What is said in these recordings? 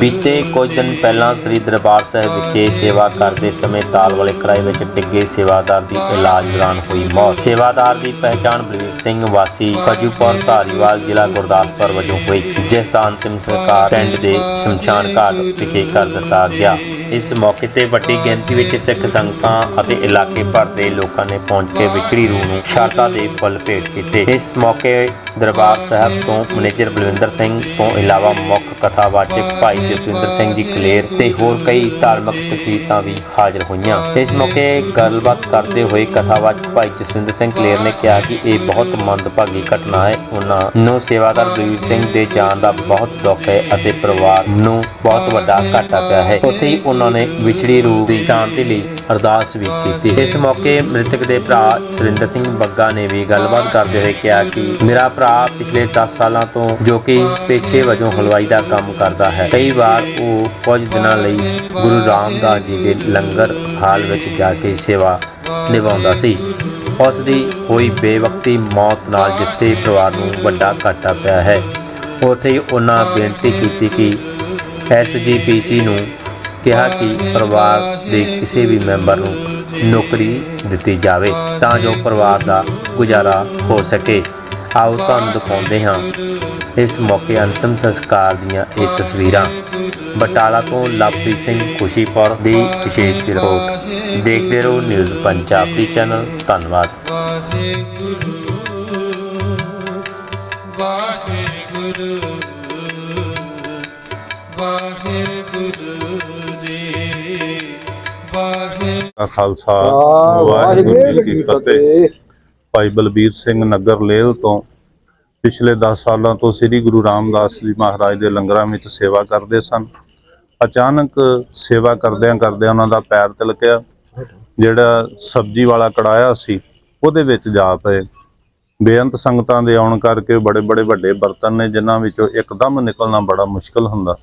ਬੀਤੇ ਕੁਝ ਦਿਨ ਪਹਿਲਾਂ ਸ੍ਰੀ ਦਰਬਾਰ ਸਾਹਿਬ ਵਿਖੇ ਸੇਵਾ ਕਰਦੇ ਸਮੇਂ ਤਾਲ ਵਾਲੇ ਕੜਾਈ ਵਿੱਚ ਡਿੱਗੇ ਸੇਵਾਦਾਰ ਦੀ ਇਲਾਜ ਦੌਰਾਨ ਹੋਈ ਮੌਤ। ਸੇਵਾਦਾਰ ਦੀ ਪਹਿਚਾਣ ਬਲਵੀਰ ਸਿੰਘ ਵਾਸੀ ਫਜੂਪੁਰ ਧਾਰੀਵਾਲ ਜ਼ਿਲ੍ਹਾ ਗੁਰਦਾਸਪੁਰ ਵਜੋਂ ਹੋਈ, ਜਿਸ ਦਾ ਅੰਤਿਮ ਸੰਸਕਾਰ ਪਿੰਡ ਦੇ ਸ਼ਮਸ਼ਾਨ ਘਾਟ ਵਿਖੇ ਕਰ ਦਿੱਤਾ ਗਿਆ। ਇਸ ਮੌਕੇ ਤੇ ਵੱਡੀ ਗਿਣਤੀ ਵਿੱਚ ਸਿੱਖ ਸੰਗਤਾਂ ਅਤੇ ਇਲਾਕੇ ਭਰ ਦੇ ਲੋਕਾਂ ਨੇ ਪਹੁੰਚ ਕੇ ਵਿਛੜੀ ਰੂਹ ਨੂੰ ਸ਼ਰਧਾ ਦੇ ਫੁੱਲ ਭੇਟ ਕੀਤੇ। ਇਸ ਮੌਕੇ ਦਰਬਾਰ ਸਾਹਿਬ ਤੋਂ ਮੈਨੇਜਰ ਬਲਵਿੰਦਰ ਸਿੰਘ ਤੋਂ ਇਲਾਵਾ ਮੁੱਖ ਕਥਾਵਾਚਕ ਭਾਈ ਜਸਵਿੰਦਰ ਸਿੰਘ ਜੀ ਕਲੇਰ ਤੇ ਹੋਰ ਕਈ ਧਾਰਮਿਕ ਸ਼ਖਸੀਅਤਾਂ ਵੀ ਹਾਜ਼ਰ ਹੋਈਆਂ। ਇਸ ਮੌਕੇ ਗੱਲਬਾਤ ਕਰਦੇ ਹੋਏ ਕਥਾਵਾਚਕ ਭਾਈ ਜਸਵਿੰਦਰ ਸਿੰਘ ਕਲੇਰ ਨੇ ਕਿਹਾ ਕਿ ਇਹ ਬਹੁਤ ਮੰਦਭਾਗੀ ਘਟਨਾ ਹੈ। ਉਹਨਾਂ ਨੂੰ ਸੇਵਾਦਾਰ ਬਲਵੀਰ ਸਿੰਘ ਦੇ ਜਾਣ ਦਾ ਬਹੁਤ ਦੁੱਖ ਹੈ ਅਤੇ ਪਰਿਵਾਰ ਨੂੰ ਬਹੁਤ ਵੱਡਾ ਘਾਟਾ ਪਿਆ ਹੈ। ਉੱਥੇ ਹੀ ਉਹਨਾਂ ਨੇ ਵਿਛੜੀ ਰੂਹ ਦੀ ਸ਼ਾਂਤੀ ਲਈ ਅਰਦਾਸ ਵੀ ਕੀਤੀ। ਇਸ ਮੌਕੇ ਮ੍ਰਿਤਕ ਦੇ ਭਰਾ ਸੁਰਿੰਦਰ ਸਿੰਘ ਬੱਗਾ ਨੇ ਵੀ ਗੱਲਬਾਤ ਕਰਦੇ ਹੋਏ ਕਿਹਾ ਕਿ ਮੇਰਾ ਭਰਾ ਪਿਛਲੇ 10 ਸਾਲਾਂ ਤੋਂ ਜੋ ਕਿ ਪੇਸ਼ੇ ਵਜੋਂ ਹਲਵਾਈ ਦਾ ਕੰਮ ਕਰਦਾ ਹੈ, ਕਈ ਵਾਰ ਉਹ ਕੁਝ ਦਿਨਾਂ ਲਈ ਗੁਰੂ ਰਾਮਦਾਸ ਜੀ ਦੇ ਲੰਗਰ ਹਾਲ ਵਿੱਚ ਜਾ ਕੇ ਸੇਵਾ ਨਿਭਾਉਂਦਾ ਸੀ। ਉਸ ਦੀ ਹੋਈ ਬੇਵਕਤੀ ਮੌਤ ਨਾਲ ਜਿੱਤੇ ਪਰਿਵਾਰ ਨੂੰ ਵੱਡਾ ਘਾਟਾ ਪਿਆ ਹੈ। ਉੱਥੇ ਹੀ ਉਹਨਾਂ ਬੇਨਤੀ ਕੀਤੀ ਕਿ ਐਸਜੀਪੀਸੀ ਨੂੰ ਕਿਹਾ ਕਿ ਪਰਿਵਾਰ ਦੇ ਕਿਸੇ ਵੀ ਮੈਂਬਰ ਨੂੰ ਨੌਕਰੀ ਦਿੱਤੀ ਜਾਵੇ ਤਾਂ ਜੋ ਪਰਿਵਾਰ ਦਾ ਗੁਜ਼ਾਰਾ ਹੋ ਸਕੇ। ਆਓ ਤੁਹਾਨੂੰ ਦਿਖਾਉਂਦੇ ਹਾਂ ਇਸ ਮੌਕੇ ਅੰਤਮ ਸੰਸਕਾਰ ਦੀਆਂ ਇਹ ਤਸਵੀਰਾਂ। ਬਟਾਲਾ ਤੋਂ ਲਵਪ੍ਰੀਤ ਸਿੰਘ ਖੁਸ਼ੀਪੁਰ ਦੀ ਵਿਸ਼ੇਸ਼ ਰਿਪੋਰਟ। ਦੇਖਦੇ ਰਹੋ ਨਿਊਜ਼ ਪੰਜਾਬ ਦੀ ਚੈਨਲ। ਧੰਨਵਾਦ। ਵਾਹਿਗੁਰੂ ਵਾਹਿਗੁਰੂ। ਦਾ ਖਾਲਸਾ ਵਾਹਿਗੁਰੂ ਜੀ ਕੀ ਫਤਿਹ। ਭਾਈ ਬਲਬੀਰ ਸਿੰਘ ਨਗਰ ਲੇਲ ਤੋਂ ਪਿਛਲੇ 10 ਸਾਲਾਂ ਤੋਂ ਸ੍ਰੀ ਗੁਰੂ ਰਾਮਦਾਸ ਜੀ ਮਹਾਰਾਜ ਦੇ ਲੰਗਰਾਂ ਵਿੱਚ ਸੇਵਾ ਕਰਦੇ ਸਨ। ਅਚਾਨਕ ਸੇਵਾ ਕਰਦਿਆਂ ਕਰਦਿਆਂ ਉਹਨਾਂ ਦਾ ਪੈਰ ਤਿਲਕਿਆ ਜਿਹੜਾ ਸਬਜ਼ੀ ਵਾਲਾ ਕੜਾਇਆ ਸੀ ਉਹਦੇ ਵਿੱਚ ਜਾ ਪਏ। ਬੇਅੰਤ ਸੰਗਤਾਂ ਦੇ ਆਉਣ ਕਰਕੇ ਬੜੇ ਬੜੇ ਵੱਡੇ ਬਰਤਨ ਨੇ ਜਿਨ੍ਹਾਂ ਵਿੱਚੋਂ ਇੱਕਦਮ ਨਿਕਲਣਾ ਬੜਾ ਮੁਸ਼ਕਲ ਹੁੰਦਾ।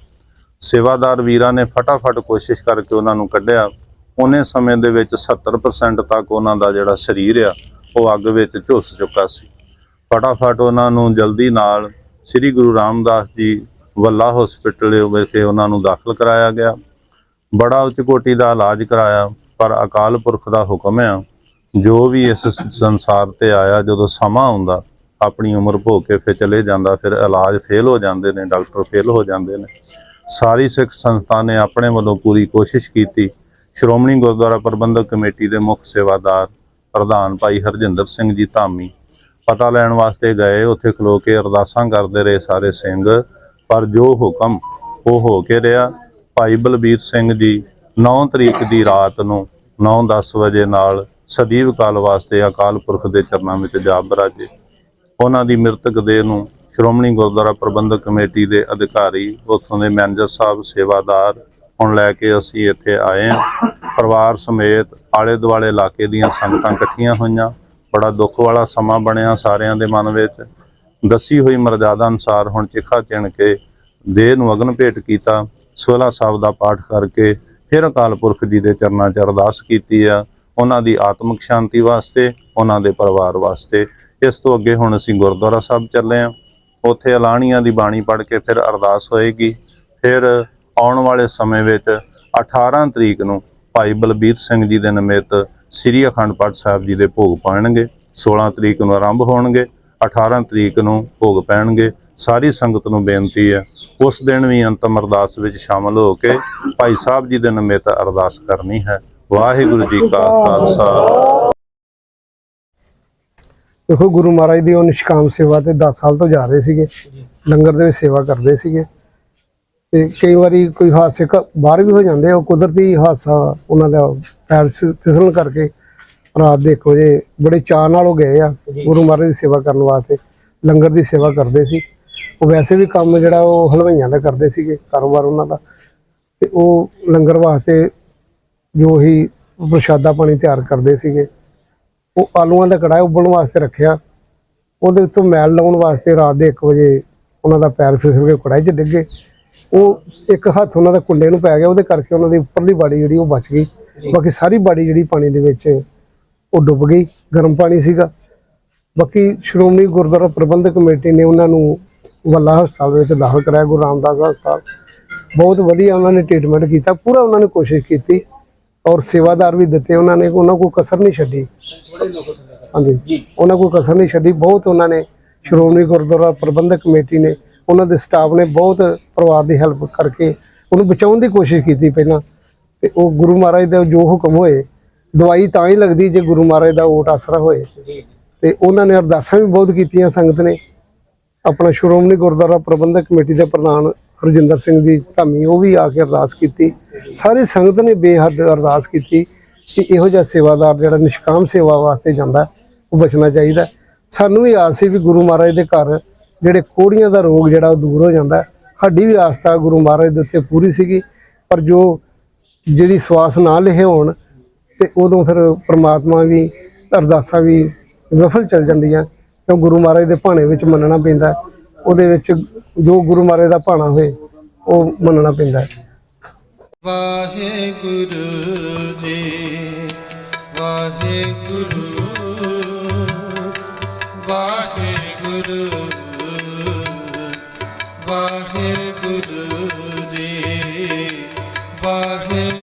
ਸੇਵਾਦਾਰ ਵੀਰਾਂ ਨੇ ਫਟਾਫਟ ਕੋਸ਼ਿਸ਼ ਕਰਕੇ ਉਹਨਾਂ ਨੂੰ ਕੱਢਿਆ। ਉਹਨੇ ਸਮੇਂ ਦੇ ਵਿੱਚ 70% ਤੱਕ ਉਹਨਾਂ ਦਾ ਜਿਹੜਾ ਸਰੀਰ ਆ, ਉਹ ਅੱਗ ਵਿੱਚ ਝੁਲਸ ਚੁੱਕਾ ਸੀ। ਫਟਾਫਟ ਉਹਨਾਂ ਨੂੰ ਜਲਦੀ ਨਾਲ ਸ੍ਰੀ ਗੁਰੂ ਰਾਮਦਾਸ ਜੀ ਵੱਲਾ ਹਸਪੀਟਲ ਵਿਖੇ ਉਹਨਾਂ ਨੂੰ ਦਾਖਲ ਕਰਾਇਆ ਗਿਆ। ਬੜਾ ਉੱਚ ਕੋਟੀ ਦਾ ਇਲਾਜ ਕਰਾਇਆ, ਪਰ ਅਕਾਲ ਪੁਰਖ ਦਾ ਹੁਕਮ ਆ, ਜੋ ਵੀ ਇਸ ਸੰਸਾਰ ਤੇ ਆਇਆ, ਜਦੋਂ ਸਮਾਂ ਆਉਂਦਾ, ਆਪਣੀ ਉਮਰ ਭੋਗ ਕੇ ਫਿਰ ਚਲੇ ਜਾਂਦਾ, ਫਿਰ ਇਲਾਜ ਫੇਲ ਹੋ ਜਾਂਦੇ ਨੇ, ਡਾਕਟਰ ਫੇਲ ਹੋ ਜਾਂਦੇ ਨੇ। ਸਾਰੀ ਸਿੱਖ ਸੰਸਥਾ ਨੇ ਆਪਣੇ ਵੱਲੋਂ ਪੂਰੀ ਕੋਸ਼ਿਸ਼ ਕੀਤੀ ਸ਼੍ਰੋਮਣੀ ਗੁਰਦੁਆਰਾ ਪ੍ਰਬੰਧਕ ਕਮੇਟੀ ਦੇ ਮੁੱਖ ਸੇਵਾਦਾਰ ਪ੍ਰਧਾਨ ਭਾਈ ਹਰਜਿੰਦਰ ਸਿੰਘ ਜੀ ਧਾਮੀ ਪਤਾ ਲੈਣ ਵਾਸਤੇ ਗਏ, ਉੱਥੇ ਖਲੋ ਕੇ ਅਰਦਾਸਾਂ ਕਰਦੇ ਰਹੇ ਸਾਰੇ ਸਿੰਘ, ਪਰ ਜੋ ਹੁਕਮ ਉਹ ਹੋ ਕੇ ਰਿਹਾ। ਭਾਈ ਬਲਬੀਰ ਸਿੰਘ ਜੀ 9 ਤਰੀਕ ਦੀ ਰਾਤ ਨੂੰ 9:10 ਵਜੇ ਨਾਲ ਸਦੀਵ ਕਾਲ ਵਾਸਤੇ ਅਕਾਲ ਪੁਰਖ ਦੇ ਚਰਨਾਂ ਵਿੱਚ ਜਾ ਬਰਾਜੇ। ਉਹਨਾਂ ਦੀ ਮ੍ਰਿਤਕ ਦੇਹ ਨੂੰ ਸ਼੍ਰੋਮਣੀ ਗੁਰਦੁਆਰਾ ਪ੍ਰਬੰਧਕ ਕਮੇਟੀ ਦੇ ਅਧਿਕਾਰੀ, ਉੱਥੋਂ ਦੇ ਮੈਨੇਜਰ ਸਾਹਿਬ, ਸੇਵਾਦਾਰ ਹੁਣ ਲੈ ਕੇ ਅਸੀਂ ਇੱਥੇ ਆਏ ਹਾਂ। ਪਰਿਵਾਰ ਸਮੇਤ ਆਲੇ ਦੁਆਲੇ ਇਲਾਕੇ ਦੀਆਂ ਸੰਗਤਾਂ ਇਕੱਠੀਆਂ ਹੋਈਆਂ। ਬੜਾ ਦੁੱਖ ਵਾਲਾ ਸਮਾਂ ਬਣਿਆ ਸਾਰਿਆਂ ਦੇ ਮਨ ਵਿੱਚ। ਦੱਸੀ ਹੋਈ ਮਰਜ਼ਾਦਾ ਅਨੁਸਾਰ ਹੁਣ ਚਿਖਾ ਚਿਣ ਕੇ ਦੇਹ ਨੂੰ ਅਗਨ ਭੇਟ ਕੀਤਾ। ਸੋਲਾ ਸਾਹਿਬ ਦਾ ਪਾਠ ਕਰਕੇ ਫਿਰ ਅਕਾਲ ਪੁਰਖ ਜੀ ਦੇ ਚਰਨਾਂ 'ਚ ਅਰਦਾਸ ਕੀਤੀ ਆ। ਉਹਨਾਂ ਦੀ ਆਤਮਿਕ ਸ਼ਾਂਤੀ ਵਾਸਤੇ, ਉਹਨਾਂ ਦੇ ਪਰਿਵਾਰ ਵਾਸਤੇ। ਇਸ ਤੋਂ ਅੱਗੇ ਹੁਣ ਅਸੀਂ ਗੁਰਦੁਆਰਾ ਸਾਹਿਬ ਚੱਲੇ ਆ ਉੱਥੇ ਐਲਾਨੀਆਂ ਦੀ ਬਾਣੀ ਪੜ੍ਹ ਕੇ ਫਿਰ ਅਰਦਾਸ ਹੋਏਗੀ। ਫਿਰ ਆਉਣ ਵਾਲੇ ਸਮੇਂ ਵਿੱਚ 18 ਤਰੀਕ ਨੂੰ ਭਾਈ ਬਲਬੀਰ ਸਿੰਘ ਜੀ ਦੇ ਨਿਮਿਤ ਸ੍ਰੀ ਅਖੰਡ ਪਾਠ ਸਾਹਿਬ ਜੀ ਦੇ ਭੋਗ ਪਾਣਗੇ 16 ਤਰੀਕ ਨੂੰ ਆਰੰਭ ਹੋਣਗੇ 18 ਤਰੀਕ ਨੂੰ ਭੋਗ ਪੈਣਗੇ। ਸਾਰੀ ਸੰਗਤ ਨੂੰ ਬੇਨਤੀ ਹੈ, ਉਸ ਦਿਨ ਵੀ ਅੰਤਮ ਅਰਦਾਸ ਵਿੱਚ ਸ਼ਾਮਲ ਹੋ ਕੇ ਭਾਈ ਸਾਹਿਬ ਜੀ ਦੇ ਨਿਮਿਤ ਅਰਦਾਸ ਕਰਨੀ ਹੈ। ਵਾਹਿਗੁਰੂ ਜੀ ਕਾ ਖਾਲਸਾ। ਦੇਖੋ, ਗੁਰੂ ਮਹਾਰਾਜ ਦੀ ਉਹ ਨਿਸ਼ਕਾਮ ਸੇਵਾ ਤੇ 10 ਸਾਲ ਤੋਂ ਜਾ ਰਹੇ ਸੀਗੇ, ਲੰਗਰ ਦੇ ਵਿੱਚ ਸੇਵਾ ਕਰਦੇ ਸੀਗੇ। ਤੇ ਕਈ ਵਾਰੀ ਕੋਈ ਹਾਦਸੇ ਬਾਹਰ ਵੀ ਹੋ ਜਾਂਦੇ ਆ ਉਹ ਕੁਦਰਤੀ ਹਾਦਸਾ ਉਹਨਾਂ ਦਾ ਪੈਰ ਫਿਸ- ਫਿਸਲਣ ਕਰਕੇ ਰਾਤ ਦੇ 1 ਵਜੇ ਬੜੇ ਚਾਅ ਨਾਲ ਉਹ ਗਏ ਆ ਗੁਰੂ ਮਹਾਰਾਜ ਦੀ ਸੇਵਾ ਕਰਨ ਵਾਸਤੇ ਲੰਗਰ ਦੀ ਸੇਵਾ ਕਰਦੇ ਸੀ। ਉਹ ਵੈਸੇ ਵੀ ਕੰਮ ਜਿਹੜਾ ਉਹ ਹਲਵਾਈਆਂ ਦਾ ਕਰਦੇ ਸੀਗੇ ਕਾਰੋਬਾਰ ਉਹਨਾਂ ਦਾ। ਤੇ ਉਹ ਲੰਗਰ ਵਾਸਤੇ ਜੋ ਹੀ ਪ੍ਰਸ਼ਾਦਾ ਪਾਣੀ ਤਿਆਰ ਕਰਦੇ ਸੀਗੇ ਉਹ ਆਲੂਆਂ ਦਾ ਕੜਾਹ ਉਬਲਣ ਵਾਸਤੇ ਰੱਖਿਆ। ਉਹਦੇ ਵਿੱਚੋਂ ਮੈਲ ਲਾਉਣ ਵਾਸਤੇ ਰਾਤ ਦੇ 1 ਵਜੇ ਉਹਨਾਂ ਦਾ ਪੈਰ ਫਿਸਲ ਕੇ ਕੜਾਈ 'ਚ ਡਿੱਗੇ ਉਹ ਇੱਕ ਹੱਥ ਉਹਨਾਂ ਦਾ ਕੁੰਡੇ ਨੂੰ ਪੈ ਗਿਆ ਉਹਦੇ ਕਰਕੇ ਉਹਨਾਂ ਦੀ ਉੱਪਰਲੀ ਬਾਡੀ ਜਿਹੜੀ ਉਹ ਬਚ ਗਈ। ਬਾਕੀ ਸਾਰੀ ਬਾਡੀ ਜਿਹੜੀ ਪਾਣੀ ਦੇ ਵਿੱਚ ਉਹ ਡੁੱਬ ਗਈ ਗਰਮ ਪਾਣੀ ਸੀਗਾ। ਬਾਕੀ ਸ਼੍ਰੋਮਣੀ ਗੁਰਦੁਆਰਾ ਪ੍ਰਬੰਧਕ ਕਮੇਟੀ ਨੇ ਉਹਨਾਂ ਨੂੰ ਵੱਲਾ ਹਸਪਤਾਲ ਵਿੱਚ ਦਾਖਲ ਕਰਾਇਆ ਗੁਰੂ ਰਾਮਦਾਸ ਹਸਪਤਾਲ। ਬਹੁਤ ਵਧੀਆ ਉਹਨਾਂ ਨੇ ਟ੍ਰੀਟਮੈਂਟ ਕੀਤਾ ਪੂਰਾ ਉਹਨਾਂ ਨੇ ਕੋਸ਼ਿਸ਼ ਕੀਤੀ ਔਰ ਸੇਵਾਦਾਰ ਵੀ ਦਿੱਤੇ ਉਹਨਾਂ ਨੇ ਉਹਨਾਂ ਕੋਈ ਕਸਰ ਨਹੀਂ ਛੱਡੀ। ਹਾਂਜੀ ਉਹਨਾਂ ਕੋਈ ਕਸਰ ਨਹੀਂ ਛੱਡੀ ਬਹੁਤ ਉਹਨਾਂ ਨੇ ਸ਼੍ਰੋਮਣੀ ਗੁਰਦੁਆਰਾ ਪ੍ਰਬੰਧਕ ਕਮੇਟੀ ਨੇ ਉਹਨਾਂ ਦੇ ਸਟਾਫ ਨੇ ਬਹੁਤ ਪਰਿਵਾਰ ਦੀ ਹੈਲਪ ਕਰਕੇ ਉਹਨੂੰ ਬਚਾਉਣ ਦੀ ਕੋਸ਼ਿਸ਼ ਕੀਤੀ ਪਹਿਲਾਂ। ਤੇ ਉਹ ਗੁਰੂ ਮਹਾਰਾਜ ਦੇ ਜੋ ਹੁਕਮ ਹੋਏ ਦਵਾਈ ਤਾਂ ਹੀ ਲੱਗਦੀ ਜੇ ਗੁਰੂ ਮਹਾਰਾਜ ਦਾ ਓਟ ਆਸਰਾ ਹੋਏ। ਤੇ ਉਹਨਾਂ ਨੇ ਅਰਦਾਸਾਂ ਵੀ ਬਹੁਤ ਕੀਤੀਆਂ ਸੰਗਤ ਨੇ। ਆਪਣਾ ਸ਼੍ਰੋਮਣੀ ਗੁਰਦੁਆਰਾ ਪ੍ਰਬੰਧਕ ਕਮੇਟੀ ਦੇ ਪ੍ਰਧਾਨ ਹਰਜਿੰਦਰ ਸਿੰਘ ਦੀ ਧਾਮੀ ਉਹ ਵੀ ਆ ਕੇ ਅਰਦਾਸ ਕੀਤੀ। ਸਾਰੀ ਸੰਗਤ ਨੇ ਬੇਹੱਦ ਅਰਦਾਸ ਕੀਤੀ ਕਿ ਇਹੋ ਜਿਹਾ ਸੇਵਾਦਾਰ ਜਿਹੜਾ ਨਿਸ਼ਕਾਮ ਸੇਵਾ ਵਾਸਤੇ ਜਾਂਦਾ ਉਹ ਬਚਣਾ ਚਾਹੀਦਾ। ਸਾਨੂੰ ਵੀ ਆਸ ਸੀ ਵੀ ਗੁਰੂ ਮਹਾਰਾਜ ਦੇ ਘਰ ਜਿਹੜੇ ਕੋੜੀਆਂ ਦਾ ਰੋਗ ਜਿਹੜਾ ਉਹ ਦੂਰ ਹੋ ਜਾਂਦਾ ਸਾਡੀ ਵੀ ਆਸਥਾ ਗੁਰੂ ਮਹਾਰਾਜ ਦੇ ਉੱਤੇ ਪੂਰੀ ਸੀਗੀ, ਪਰ ਜੋ ਜਿਹੜੀ ਸਵਾਸ ਨਾ ਲਿਖੇ ਹੋਣ ਤੇ ਉਦੋਂ ਫਿਰ ਪ੍ਰਮਾਤਮਾ ਵੀ, ਅਰਦਾਸਾਂ ਵੀ ਵਿਫਲ ਚੱਲ ਜਾਂਦੀਆਂ, ਕਿਉਂ ਗੁਰੂ ਮਹਾਰਾਜ ਦੇ ਭਾਣੇ ਵਿੱਚ ਮੰਨਣਾ ਪੈਂਦਾ ਉਹਦੇ ਵਿੱਚ ਜੋ ਗੁਰੂ ਮਹਾਰਾਜ ਦਾ ਭਾਣਾ ਹੋਏ, ਉਹ ਮੰਨਣਾ ਪੈਂਦਾ ਵਾਹਿਗੁਰੂ ਜੀ, ਵਾਹਿਗੁਰੂ